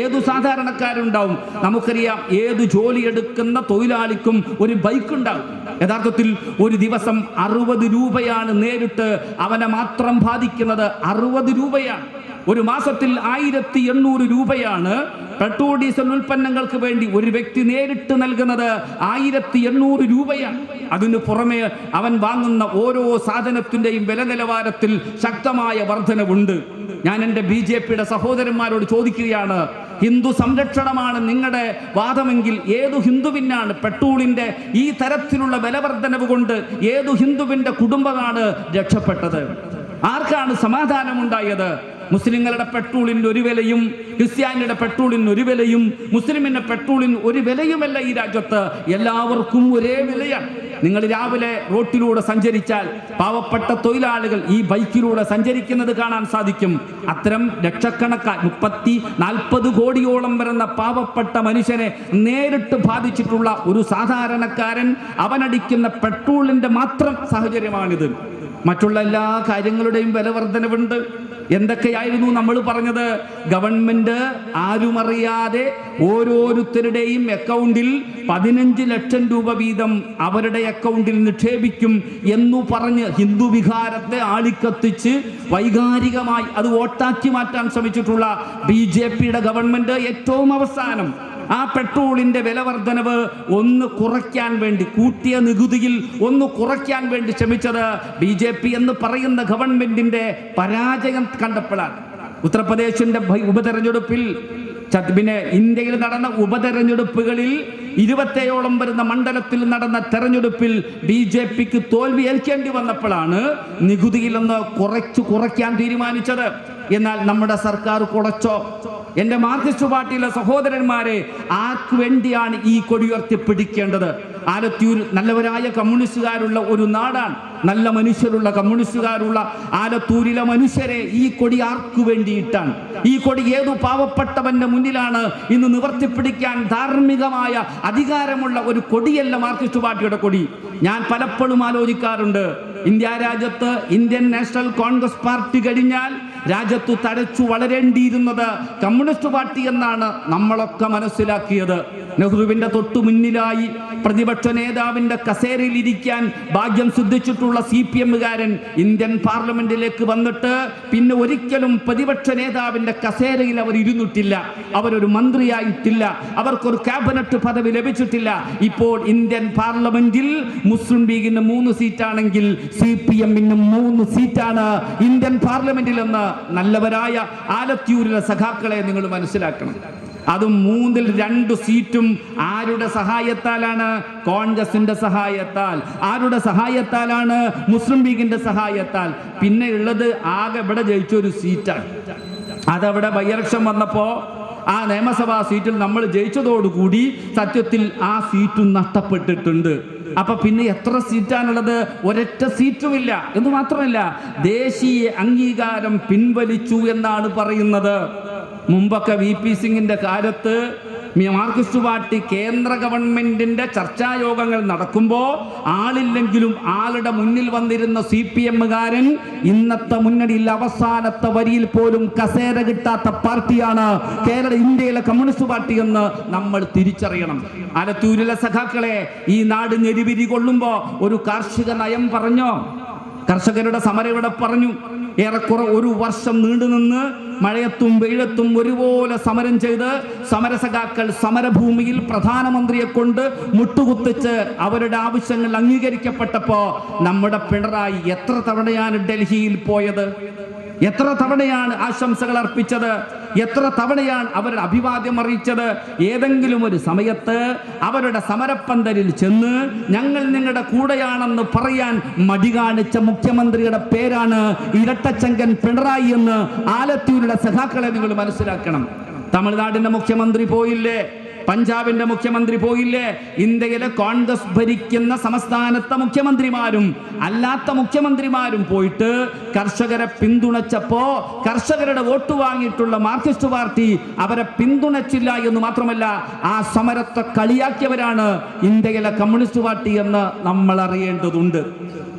ഏതു സാധാരണക്കാരുണ്ടാവും? നമുക്കറിയാം ഏത് ജോലി എടുക്കുന്ന തൊഴിലാളിക്കും ഒരു ബൈക്ക് ഉണ്ടാവും യഥാർത്ഥത്തിൽ ഒരു ദിവസം അറുപത് രൂപയാണ് നേരിട്ട് അവനെ മാത്രം ബാധിക്കുന്നത് അറുപത് രൂപയാണ്. ഒരു മാസത്തിൽ ആയിരത്തി എണ്ണൂറ് രൂപയാണ് പെട്രോൾ ഡീസൽ ഉൽപ്പന്നങ്ങൾക്ക് വേണ്ടി ഒരു വ്യക്തി നേരിട്ട് നൽകുന്നത്. ആയിരത്തി എണ്ണൂറ് രൂപയാണ്. അതിനു പുറമെ അവൻ വാങ്ങുന്ന ഓരോ സാധനത്തിന്റെയും വില നിലവാരത്തിൽ ശക്തമായ വർധനവുണ്ട്. ഞാൻ എന്റെ ബി ജെ പിയുടെ സഹോദരന്മാരോട് ചോദിക്കുകയാണ് ഹിന്ദു സംരക്ഷണമാണ് നിങ്ങളുടെ വാദമെങ്കിൽ ഏതു ഹിന്ദുവിനാണ് പെട്രോളിന്റെ ഈ തരത്തിലുള്ള വിലവർദ്ധനവ് കൊണ്ട് ഏതു ഹിന്ദുവിന്റെ കുടുംബമാണ് രക്ഷപ്പെട്ടത്? ആർക്കാണ് സമാധാനമുണ്ടായത്? മുസ്ലിങ്ങളുടെ പെട്രോളിന് ഒരു വിലയും ക്രിസ്ത്യാനിയുടെ പെട്രോളിന് ഒരു വിലയും മുസ്ലിമിന്റെ പെട്രോളിന് ഒരു വിലയുമല്ല ഈ രാജ്യത്ത്. എല്ലാവർക്കും ഒരേ വിലയാണ്. നിങ്ങൾ രാവിലെ റോട്ടിലൂടെ സഞ്ചരിച്ചാൽ പാവപ്പെട്ട തൊഴിലാളികൾ ഈ ബൈക്കിലൂടെ സഞ്ചരിക്കുന്നത് കാണാൻ സാധിക്കും. അത്തരം ലക്ഷക്കണക്കാൻ മുപ്പത്തി നാൽപ്പത് കോടിയോളം വരുന്ന പാവപ്പെട്ട മനുഷ്യനെ നേരിട്ട് ബാധിച്ചിട്ടുള്ള ഒരു സാധാരണക്കാരൻ അവനടിക്കുന്ന പെട്രോളിന്റെ മാത്രം സാഹചര്യമാണിത്. മറ്റുള്ള എല്ലാ കാര്യങ്ങളുടെയും വില വർധനവുണ്ട് എന്തൊക്കെയായിരുന്നു നമ്മൾ പറഞ്ഞത്? ഗവൺമെന്റ് ആരുമറിയാതെ ഓരോരുത്തരുടെയും അക്കൗണ്ടിൽ പതിനഞ്ച് ലക്ഷം രൂപ വീതം അവരുടെ അക്കൗണ്ടിൽ നിക്ഷേപിക്കും എന്നു പറഞ്ഞ് ഹിന്ദു വിഹാരത്തെ ആളിക്കത്തിച്ച് വൈകാരികമായി അത് വോട്ടാക്കി മാറ്റാൻ ശ്രമിച്ചിട്ടുള്ള ബി ജെ പിയുടെ ഗവൺമെന്റ് ഏറ്റവും അവസാനം ആ പെട്രോളിന്റെ വില വർധനവ് ഒന്ന് കുറയ്ക്കാൻ വേണ്ടി കൂട്ടിയ നികുതിയിൽ ഒന്ന് കുറയ്ക്കാൻ വേണ്ടി ശ്രമിച്ചത് ബി ജെ പി എന്ന് പറയുന്ന ഗവൺമെന്റിന്റെ പരാജയം കണ്ടപ്പോഴാണ്. ഉത്തർപ്രദേശിന്റെ ഭ- ഉപതെരഞ്ഞെടുപ്പിൽ പിന്നെ ഇന്ത്യയിൽ നടന്ന ഉപതെരഞ്ഞെടുപ്പുകളിൽ ഇരുപത്തേഴോളം വരുന്ന മണ്ഡലത്തിൽ നടന്ന തെരഞ്ഞെടുപ്പിൽ ബി ജെ പിക്ക് തോൽവി ഏൽക്കേണ്ടി വന്നപ്പോഴാണ് നികുതിയിൽ ഒന്ന് കുറച്ചു കുറയ്ക്കാൻ തീരുമാനിച്ചത്. എന്നാൽ നമ്മുടെ സർക്കാർ കുറച്ചോ എന്റെ മാർക്സിസ്റ്റ് പാർട്ടിയിലെ സഹോദരന്മാരെ ആർക്ക് വേണ്ടിയാണ് ഈ കൊടിയുയർത്തി പിടിക്കേണ്ടത്? ആലത്തൂർ നല്ലവരായ കമ്മ്യൂണിസ്റ്റുകാരുള്ള ഒരു നാടാണ്. നല്ല മനുഷ്യരുള്ള കമ്മ്യൂണിസ്റ്റുകാരുള്ള ആലത്തൂരിലെ മനുഷ്യരെ ഈ കൊടി ആർക്കു വേണ്ടിയിട്ടാണ്? ഈ കൊടി ഏതു പാവപ്പെട്ടവന്റെ മുന്നിലാണ് ഇന്ന് നിവർത്തിപ്പിടിക്കാൻ ധാർമ്മികമായ അധികാരമുള്ള ഒരു കൊടിയല്ല മാർക്സിസ്റ്റ് പാർട്ടിയുടെ കൊടി? ഞാൻ പലപ്പോഴും ആലോചിക്കാറുണ്ട് ഇന്ത്യ രാജ്യത്ത് ഇന്ത്യൻ നാഷണൽ കോൺഗ്രസ് പാർട്ടി കഴിഞ്ഞാൽ രാജ്യത്ത് തഴച്ചു വളരേണ്ടിയിരുന്നത് കമ്മ്യൂണിസ്റ്റ് പാർട്ടി എന്നാണ് നമ്മളൊക്കെ മനസ്സിലാക്കിയത്. നെഹ്റുവിന്റെ തൊട്ടു മുന്നിലായി പ്രതിപക്ഷ നേതാവിന്റെ കസേരയിൽ ഇരിക്കാൻ ഭാഗ്യം സിദ്ധിച്ചിട്ടുള്ള സി പി എമ്മുകാരൻ ഇന്ത്യൻ പാർലമെന്റിലേക്ക് വന്നിട്ട് പിന്നെ ഒരിക്കലും പ്രതിപക്ഷ നേതാവിന്റെ കസേരയിൽ അവർ ഇരുന്നിട്ടില്ല. അവരൊരു മന്ത്രിയായിട്ടില്ല. അവർക്കൊരു ക്യാബിനറ്റ് പദവി ലഭിച്ചിട്ടില്ല. ഇപ്പോൾ ഇന്ത്യൻ പാർലമെന്റിൽ മുസ്ലിം ലീഗിന് മൂന്ന് സീറ്റാണെങ്കിൽ സി പി എമ്മിന് മൂന്ന് സീറ്റാണ് ഇന്ത്യൻ പാർലമെന്റിൽ എന്ന് നല്ലവരായ ആലത്തിയൂരിലെ സഖാക്കളെ നിങ്ങൾ മനസ്സിലാക്കണം. അതും മൂന്നിൽ രണ്ട് സീറ്റും ആരുടെ സഹായത്താലാണ്? കോൺഗ്രസിന്റെ സഹായത്താൽ. ആരുടെ സഹായത്താലാണ്? മുസ്ലിം ലീഗിന്റെ സഹായത്താൽ. പിന്നെ ഉള്ളത് ആകെ ഇവിടെ ജയിച്ച ഒരു സീറ്റാണ്. അതവിടെ ബൈ ഇലക്ഷൻ വന്നപ്പോ ആ നിയമസഭാ സീറ്റിൽ നമ്മൾ ജയിച്ചതോടുകൂടി സത്യത്തിൽ ആ സീറ്റും നഷ്ടപ്പെട്ടിട്ടുണ്ട്. അപ്പൊ പിന്നെ എത്ര സീറ്റാണുള്ളത്? ഒരൊറ്റ സീറ്റുമില്ല. എന്ന് മാത്രമല്ല ദേശീയ അംഗീകാരം പിൻവലിച്ചു എന്നാണ് പറയുന്നത്. മുമ്പൊക്കെ വി പി സിംഗിന്റെ കാലത്ത് മാർക്സിസ്റ്റ് പാർട്ടി കേന്ദ്ര ഗവൺമെന്റിന്റെ ചർച്ചായോഗങ്ങൾ നടക്കുമ്പോൾ ആളില്ലെങ്കിലും ആളുടെ മുന്നിൽ വന്നിരുന്ന സി പി എമ്മുകാരൻ ഇന്നത്തെ മുന്നണിയിൽ അവസാനത്തെ വരിയിൽ പോലും കസേര കിട്ടാത്ത പാർട്ടിയാണ് കേരള ഇന്ത്യയിലെ കമ്മ്യൂണിസ്റ്റ് പാർട്ടി എന്ന് നമ്മൾ തിരിച്ചറിയണം. അലത്തൂരിലെ സഖാക്കളെ ഈ നാട് ഞെരുവിരി കൊള്ളുമ്പോൾ ഒരു കാർഷിക നയം പറഞ്ഞോ? കർഷകരുടെ സമരം ഇവിടെ പറഞ്ഞു. ഏറെക്കുറെ ഒരു വർഷം നീണ്ടുനിന്ന് മഴയത്തും വെയിലത്തും ഒരുപോലെ സമരം ചെയ്ത് സമരസഖാക്കൾ സമരഭൂമിയിൽ പ്രധാനമന്ത്രിയെ കൊണ്ട് മുട്ടുകുത്തിച്ച് അവരുടെ ആവശ്യങ്ങൾ അംഗീകരിക്കപ്പെട്ടപ്പോ നമ്മുടെ പിണറായി എത്ര തവണയാണ് ഡൽഹിയിൽ പോയത്? എത്ര തവണയാണ് ആശംസകൾ അർപ്പിച്ചത്? എത്ര തവണയാണ് അവരുടെ അഭിവാദ്യം അറിയിച്ചത്? ഏതെങ്കിലും ഒരു സമയത്ത് അവരുടെ സമരപ്പന്തലിൽ ചെന്ന് ഞങ്ങൾ നിങ്ങളുടെ കൂടെയാണെന്ന് പറയാൻ മടി കാണിച്ച മുഖ്യമന്ത്രിയുടെ പേരാണ് ഇരട്ടച്ചങ്കൻ പിണറായി എന്ന് ആലത്തൂരിലെ സഖാക്കളെ നിങ്ങൾ മനസ്സിലാക്കണം. തമിഴ്നാടിന്റെ മുഖ്യമന്ത്രി പോയില്ലേ? പഞ്ചാബിന്റെ മുഖ്യമന്ത്രി പോയില്ലേ? ഇന്ത്യയിലെ കോൺഗ്രസ് ഭരിക്കുന്ന സംസ്ഥാനത്തെ മുഖ്യമന്ത്രിമാരും അല്ലാത്ത മുഖ്യമന്ത്രിമാരും പോയിട്ട് കർഷകരെ പിന്തുണച്ചപ്പോ കർഷകരുടെ വോട്ട് വാങ്ങിയിട്ടുള്ള മാർക്സിസ്റ്റ് പാർട്ടി അവരെ പിന്തുണച്ചില്ല എന്ന് മാത്രമല്ല ആ സമരത്തെ കളിയാക്കിയവരാണ് ഇന്ത്യയിലെ കമ്മ്യൂണിസ്റ്റ് പാർട്ടി എന്ന് നമ്മൾ അറിയേണ്ടതുണ്ട്.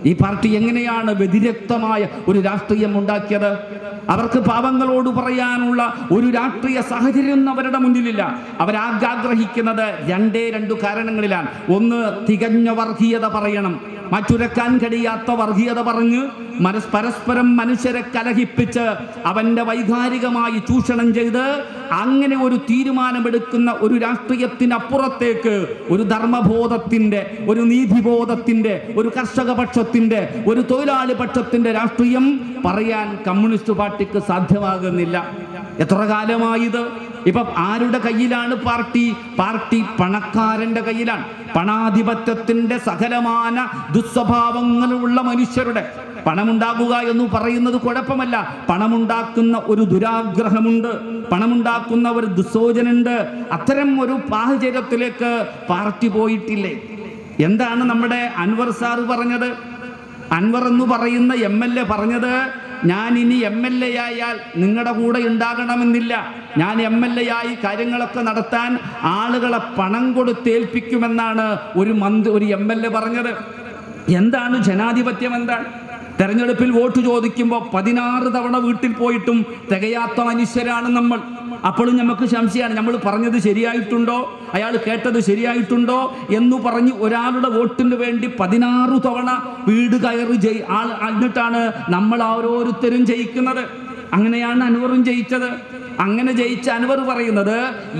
ഈ പാർട്ടി എങ്ങനെയാണ് വ്യതിരക്തമായ ഒരു രാഷ്ട്രീയം ഉണ്ടാക്കിയത്? അവർക്ക് പാവങ്ങളോട് പറയാനുള്ള ഒരു രാഷ്ട്രീയ സാഹചര്യം അവരുടെ മുന്നിലില്ല. അവരാകെ ആഗ്രഹിക്കുന്നത് രണ്ടേ രണ്ടു കാരണങ്ങളിലാണ്. ഒന്ന് തികഞ്ഞ വർഗീയത പറയണം. മറ്റുരക്കാൻ കഴിയാത്ത വർഗീയത പറഞ്ഞ് മനസ് പരസ്പരം മനുഷ്യരെ കലഹിപ്പിച്ച് അവന്റെ വൈകാരികമായി ചൂഷണം ചെയ്ത് അങ്ങനെ ഒരു തീരുമാനമെടുക്കുന്ന ഒരു രാഷ്ട്രീയത്തിനപ്പുറത്തേക്ക് ഒരു ധർമ്മബോധത്തിന്റെ ഒരു നീതിബോധത്തിന്റെ ഒരു കർഷക പക്ഷത്തിന്റെ ഒരു തൊഴിലാളി പക്ഷത്തിന്റെ രാഷ്ട്രീയം പറയാൻ കമ്മ്യൂണിസ്റ്റ് പാർട്ടിക്ക് സാധ്യമാകുന്നില്ല. എത്ര കാലമായത്? ഇപ്പൊ ആരുടെ കയ്യിലാണ് പാർട്ടി? പാർട്ടി പണക്കാരന്റെ കയ്യിലാണ്. പണാധിപത്യത്തിന്റെ സകലമാന ദുസ്വഭാവങ്ങളുള്ള മനുഷ്യരുടെ പണമുണ്ടാകുക എന്ന് പറയുന്നത് കുഴപ്പമല്ല. പണമുണ്ടാക്കുന്ന ഒരു ദുരാഗ്രഹമുണ്ട്. പണമുണ്ടാക്കുന്ന ഒരു ദുസ്സോചനുണ്ട്. അത്തരം ഒരു സാഹചര്യത്തിലേക്ക് പാർട്ടി പോയിട്ടില്ലേ? എന്താണ് നമ്മുടെ അൻവർ സാർ പറഞ്ഞത്? അൻവർ എന്ന് പറയുന്ന എം എൽ എ പറഞ്ഞത് ഞാൻ ഇനി എം എൽ എ ആയാൽ നിങ്ങളുടെ കൂടെ ഉണ്ടാകണമെന്നില്ല. ഞാൻ എം എൽ എ ആയി കാര്യങ്ങളൊക്കെ നടത്താൻ ആളുകളെ പണം കൊടുത്തേൽപ്പിക്കുമെന്നാണ് ഒരു മന്ത്രി ഒരു എം എൽ എ പറഞ്ഞത്. എന്താണ് ജനാധിപത്യം എന്താണ്? തെരഞ്ഞെടുപ്പിൽ വോട്ട് ചോദിക്കുമ്പോൾ പതിനാറ് തവണ വീട്ടിൽ പോയിട്ടും തികയാത്ത മനുഷ്യരാണ് നമ്മൾ. അപ്പോഴും നമുക്ക് സംശയമാണ് നമ്മൾ പറഞ്ഞത് ശരിയായിട്ടുണ്ടോ? അയാൾ കേട്ടത് ശരിയായിട്ടുണ്ടോ? എന്ന് പറഞ്ഞ് ഒരാളുടെ വോട്ടിന് വേണ്ടി പതിനാറ് തവണ വീട് കയറി ജയി ആൾ എന്നിട്ടാണ് നമ്മൾ ഓരോരുത്തരും ജയിക്കുന്നത്. അങ്ങനെയാണ് അൻവറും ജയിച്ചത്. അങ്ങനെ ജയിച്ച അനുവർ പറയുന്നത്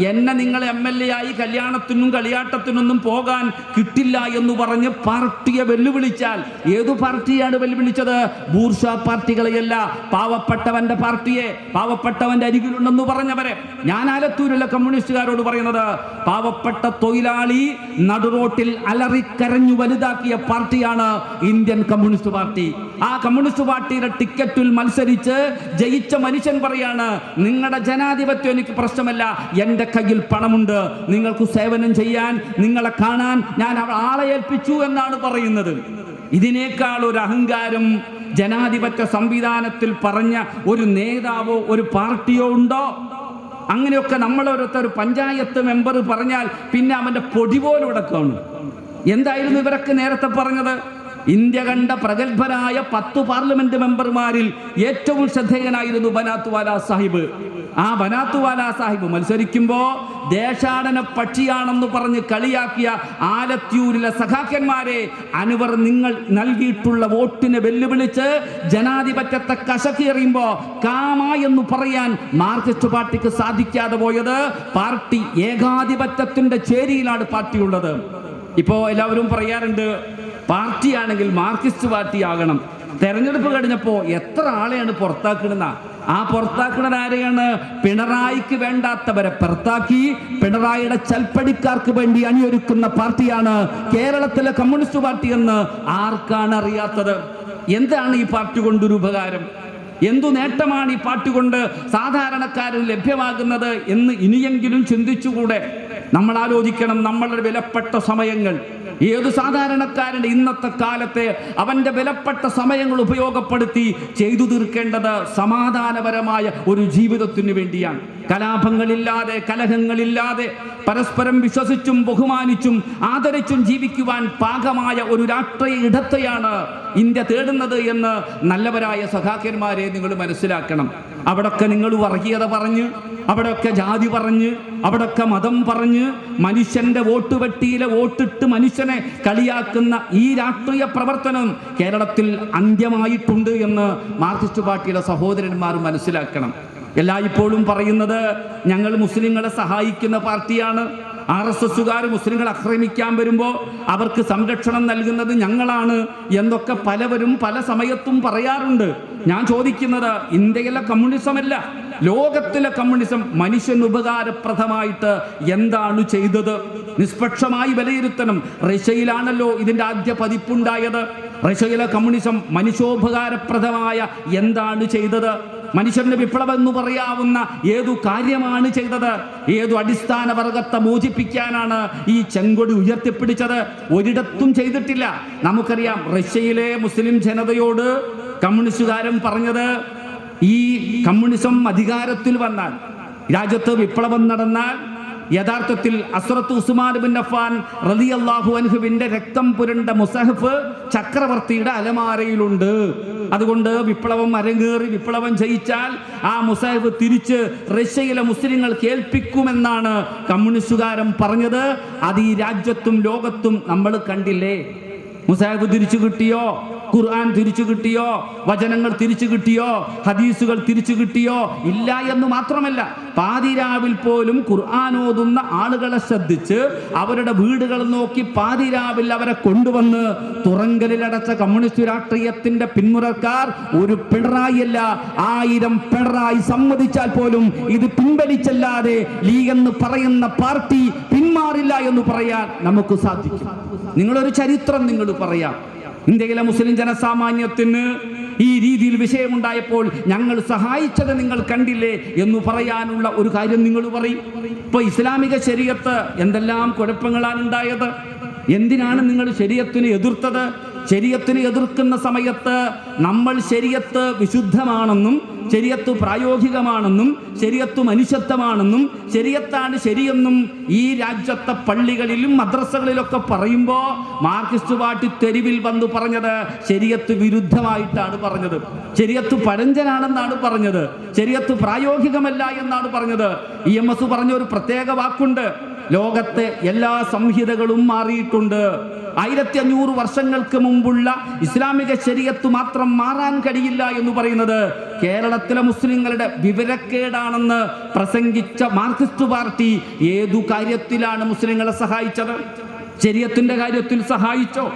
എന്നെ നിങ്ങൾ എം എൽ എ ആയി കല്യാണത്തിനും കളിയാട്ടത്തിനൊന്നും പോകാൻ കിട്ടില്ല എന്ന് പറഞ്ഞ് പാർട്ടിയെ വെല്ലുവിളിച്ചാൽ ഏതു പാർട്ടിയാണ് വെല്ലുവിളിച്ചത്? ബൂർഷ പാർട്ടികളെയല്ല പാവപ്പെട്ടവന്റെ പാർട്ടിയെ പാവപ്പെട്ടവന്റെ അരികിലുണ്ടെന്ന് പറഞ്ഞവരെ. ഞാൻ ആലത്തൂരിലെ കമ്മ്യൂണിസ്റ്റുകാരോട് പറയുന്നത് പാവപ്പെട്ട തൊഴിലാളി നടുറോട്ടിൽ അലറിക്കരഞ്ഞു വലുതാക്കിയ പാർട്ടിയാണ് ഇന്ത്യൻ കമ്മ്യൂണിസ്റ്റ് പാർട്ടി. ആ കമ്മ്യൂണിസ്റ്റ് പാർട്ടിയുടെ ടിക്കറ്റിൽ മത്സരിച്ച് ജയിച്ച മനുഷ്യൻ പറയാണ് നിങ്ങളുടെ ജനാധിപത്യം എനിക്ക് പ്രശ്നമല്ല എന്റെ കയ്യിൽ പണമുണ്ട് നിങ്ങൾക്ക് സേവനം ചെയ്യാൻ നിങ്ങളെ കാണാൻ ഞാൻ ആളെ ഏൽപ്പിച്ചു എന്നാണ് പറയുന്നത്. ഇതിനേക്കാൾ ഒരു അഹങ്കാരം ജനാധിപത്യ സംവിധാനത്തിൽ പറഞ്ഞ ഒരു നേതാവോ ഒരു പാർട്ടിയോ ഉണ്ടോ? അങ്ങനെയൊക്കെ നമ്മളോരൊക്കെ ഒരു പഞ്ചായത്ത് മെമ്പർ പറഞ്ഞാൽ പിന്നെ അവന്റെ പൊടി പോലും ഇടക്കാണ് എന്തായിരുന്നു ഇവരൊക്കെ നേരത്തെ പറഞ്ഞത്? ഇന്ത്യ കണ്ട പ്രഗത്ഭരായ പത്തു പാർലമെന്റ് മെമ്പർമാരിൽ ഏറ്റവും ശ്രദ്ധേയനായിരുന്നു ബനാത്തുവാല സാഹിബ്. ആ ബനാത്തുവാല സാഹിബ് മത്സരിക്കുമ്പോൾ ദേശാടന പക്ഷിയാണെന്ന് പറഞ്ഞ് കളിയാക്കിയ ആലത്തിയൂരിലെ സഖാക്കന്മാരെ അനുവർ നിങ്ങൾ നൽകിയിട്ടുള്ള വോട്ടിനെ വെല്ലുവിളിച്ച് ജനാധിപത്യത്തെ കശക്കേറിയുമ്പോ കാമ എന്ന് പറയാൻ മാർക്സിസ്റ്റ് പാർട്ടിക്ക് സാധിക്കാതെ പോയത് പാർട്ടി ഏകാധിപത്യത്തിന്റെ ചേരിയിലാണ് പാർട്ടിയുള്ളത്. ഇപ്പോ എല്ലാവരും പറയാറുണ്ട് പാർട്ടിയാണെങ്കിൽ മാർക്സിസ്റ്റ് പാർട്ടി ആകണം തെരഞ്ഞെടുപ്പ് കഴിഞ്ഞപ്പോൾ എത്ര ആളെയാണ് പുറത്താക്കണെന്ന ആ പുറത്താക്കുന്നത് ആരെയാണ്? പിണറായിക്ക് വേണ്ടാത്തവരെ പുറത്താക്കി പിണറായിയുടെ ചൽപ്പടിക്കാർക്ക് വേണ്ടി അണിയൊരുക്കുന്ന പാർട്ടിയാണ് കേരളത്തിലെ കമ്മ്യൂണിസ്റ്റ് പാർട്ടി എന്ന് ആർക്കാണ് അറിയാത്തത്? എന്താണ് ഈ പാർട്ടി കൊണ്ടൊരു ഉപകാരം? എന്തു നേട്ടമാണ് ഈ പാർട്ടി കൊണ്ട് സാധാരണക്കാരന് ലഭ്യമാകുന്നത് എന്ന് ഇനിയെങ്കിലും ചിന്തിച്ചുകൂടെ? നമ്മൾ ആലോചിക്കണം നമ്മളുടെ വിലപ്പെട്ട സമയങ്ങൾ. ഏത് സാധാരണക്കാരന്റെ ഇന്നത്തെ കാലത്തെ അവന്റെ വിലപ്പെട്ട സമയങ്ങൾ ഉപയോഗപ്പെടുത്തി ചെയ്തു തീർക്കേണ്ടത് സമാധാനപരമായ ഒരു ജീവിതത്തിനു വേണ്ടിയാണ്. കലാപങ്ങളില്ലാതെ കലഹങ്ങളില്ലാതെ പരസ്പരം വിശ്വസിച്ചും ബഹുമാനിച്ചും ആദരിച്ചും ജീവിക്കുവാൻ പാകമായ ഒരു രാഷ്ട്രീയ ഇടത്തെയാണ് ഇന്ത്യ തേടുന്നത് എന്ന് നല്ലവരായ സഖാക്കന്മാരെ നിങ്ങൾ മനസ്സിലാക്കണം. അവിടൊക്കെ നിങ്ങൾ വർഗീയത പറഞ്ഞ് അവിടെയൊക്കെ ജാതി പറഞ്ഞ് അവിടൊക്കെ മതം പറഞ്ഞ് മനുഷ്യന്റെ വോട്ട് വെട്ടിയിലെ വോട്ടിട്ട് മനുഷ്യനെ കളിയാക്കുന്ന ഈ രാഷ്ട്രീയ പ്രവർത്തനം കേരളത്തിൽ അന്ത്യമായിട്ടുണ്ട് എന്ന് മാർക്സിസ്റ്റ് പാർട്ടിയുടെ സഹോദരന്മാർ മനസ്സിലാക്കണം. എല്ലായ്പ്പോഴും പറയുന്നത് ഞങ്ങൾ മുസ്ലിങ്ങളെ സഹായിക്കുന്ന പാർട്ടിയാണ്. ആർ എസ് എസുകാർ മുസ്ലിങ്ങൾ ആക്രമിക്കാൻ വരുമ്പോൾ അവർക്ക് സംരക്ഷണം നൽകുന്നത് ഞങ്ങളാണ് എന്നൊക്കെ പലവരും പല സമയത്തും പറയാറുണ്ട്. ഞാൻ ചോദിക്കുന്നത് ഇന്ത്യയിലെ കമ്മ്യൂണിസം അല്ല ലോകത്തിലെ കമ്മ്യൂണിസം മനുഷ്യൻ ഉപകാരപ്രദമായിട്ട് എന്താണ് ചെയ്തത്? നിഷ്പക്ഷമായി വിലയിരുത്തണം. റഷ്യയിലാണല്ലോ ഇതിന്റെ ആദ്യ പതിപ്പുണ്ടായത്. റഷ്യയിലെ കമ്മ്യൂണിസം മനുഷ്യോപകാരപ്രദമായ എന്താണ് ചെയ്തത്? മനുഷ്യന്റെ വിപ്ലവം എന്ന് പറയാവുന്ന ഏതു കാര്യമാണ് ചെയ്തത്? ഏതു അടിസ്ഥാന വർഗത്തെ മോചിപ്പിക്കാനാണ് ഈ ചെങ്കൊടി ഉയർത്തിപ്പിടിച്ചത്? ഒരിടത്തും ചെയ്തിട്ടില്ല. നമുക്കറിയാം റഷ്യയിലെ മുസ്ലിം ജനതയോട് കമ്മ്യൂണിസ്റ്റുകാരൻ പറഞ്ഞത് ഈ കമ്മ്യൂണിസം അധികാരത്തിൽ വന്നാൽ രാജ്യത്ത് വിപ്ലവം നടന്നാൽ യഥാർത്ഥത്തിൽ അസ്രത്ത് ഉസ്മാൻ ബിൻ അഫാൻ അള്ളാഹു അൻഹുവിന്റെ രക്തം പുരണ്ട മുസഹഫ് ചക്രവർത്തിയുടെ അലമാരയിലുണ്ട്. അതുകൊണ്ട് വിപ്ലവം അരങ്ങേറി വിപ്ലവം ജയിച്ചാൽ ആ മുസഹഫ് തിരിച്ച് റഷ്യയിലെ മുസ്ലിങ്ങൾ കേൾപ്പിക്കുമെന്നാണ് കമ്മ്യൂണിസ്റ്റുകാരൻ പറഞ്ഞത്. അത് ഈ രാജ്യത്തും ലോകത്തും നമ്മൾ കണ്ടില്ലേ? മുസാഹിബ് തിരിച്ചു കിട്ടിയോ? ഖുർആൻ തിരിച്ചു കിട്ടിയോ? വചനങ്ങൾ തിരിച്ചു കിട്ടിയോ? ഹദീസുകൾ തിരിച്ചു കിട്ടിയോ? ഇല്ല എന്ന് മാത്രമല്ല പാതിരാവിൽ പോലും ഖുർആൻ ഓതുന്ന ആളുകളെ ശ്രദ്ധിച്ച് അവരുടെ വീടുകൾ നോക്കി പാതിരാവിൽ അവരെ കൊണ്ടുവന്ന് തുറങ്കലിലടച്ച കമ്മ്യൂണിസ്റ്റ് രാഷ്ട്രീയത്തിന്റെ പിന്മുറക്കാർ ഒരു പിണറായിയല്ല. ആയിരം പിണറായി സമ്മതിച്ചാൽ പോലും ഇത് പിൻവലിച്ചല്ലാതെ ലീഗ് എന്ന് പറയുന്ന പാർട്ടി പിന്മാറില്ല എന്ന് പറയാൻ നമുക്ക് സാധിക്കും. നിങ്ങളൊരു ചരിത്രം നിങ്ങൾ പറയാം. ഇന്ത്യയിലെ മുസ്ലിം ജനസാമാന്യത്തിന് ഈ രീതിയിൽ വിഷയമുണ്ടായപ്പോൾ ഞങ്ങൾ സഹായിച്ചത് നിങ്ങൾ കണ്ടില്ലേ എന്ന് പറയാനുള്ള ഒരു കാര്യം നിങ്ങൾ പറയും. ഇപ്പൊ ഇസ്ലാമിക ശരീരത്ത് എന്തെല്ലാം കുഴപ്പങ്ങളാണ് ഉണ്ടായത്? എന്തിനാണ് നിങ്ങൾ ശരീരത്തിന് എതിർത്തത്? ശരീരത്തിന് എതിർക്കുന്ന സമയത്ത് നമ്മൾ ശരീരത്ത് വിശുദ്ധമാണെന്നും ശരിയത്ത് പ്രായോഗികമാണെന്നും ശരിയത്ത് മനുഷ്യത്വമാണെന്നും ശരിയത്താണ് ശരിയെന്നും ഈ രാജ്യത്തെ പള്ളികളിലും മദ്രസകളിലൊക്കെ പറയുമ്പോൾ മാർക്സിസ്റ്റ് പാർട്ടി തെരുവിൽ വന്ന് പറഞ്ഞത് ശരിയത്ത് വിരുദ്ധമായിട്ടാണ് പറഞ്ഞത്. ശരിയത്ത് പഴഞ്ചനാണെന്നാണ് പറഞ്ഞത്. ശരിയത്ത് പ്രായോഗികമല്ല എന്നാണ് പറഞ്ഞത്. ഇ എം എസ് പറഞ്ഞ ഒരു പ്രത്യേക വാക്കുണ്ട്. ലോകത്തെ എല്ലാ സംഹിതകളും മാറിയിട്ടുണ്ട്. ആയിരത്തി അഞ്ഞൂറ് വർഷങ്ങൾക്ക് മുമ്പുള്ള ഇസ്ലാമിക ശരീരത്ത് മാത്രം മാറാൻ കഴിയില്ല എന്ന് പറയുന്നത് കേരളത്തിലെ മുസ്ലിങ്ങളുടെ വിവരക്കേടാണെന്ന് പ്രസംഗിച്ച മാർക്സിസ്റ്റ് പാർട്ടി ഏതു കാര്യത്തിലാണ് മുസ്ലിങ്ങളെ സഹായിച്ചത്? ശരീരത്തിന്റെ കാര്യത്തിൽ സഹായിച്ചോ?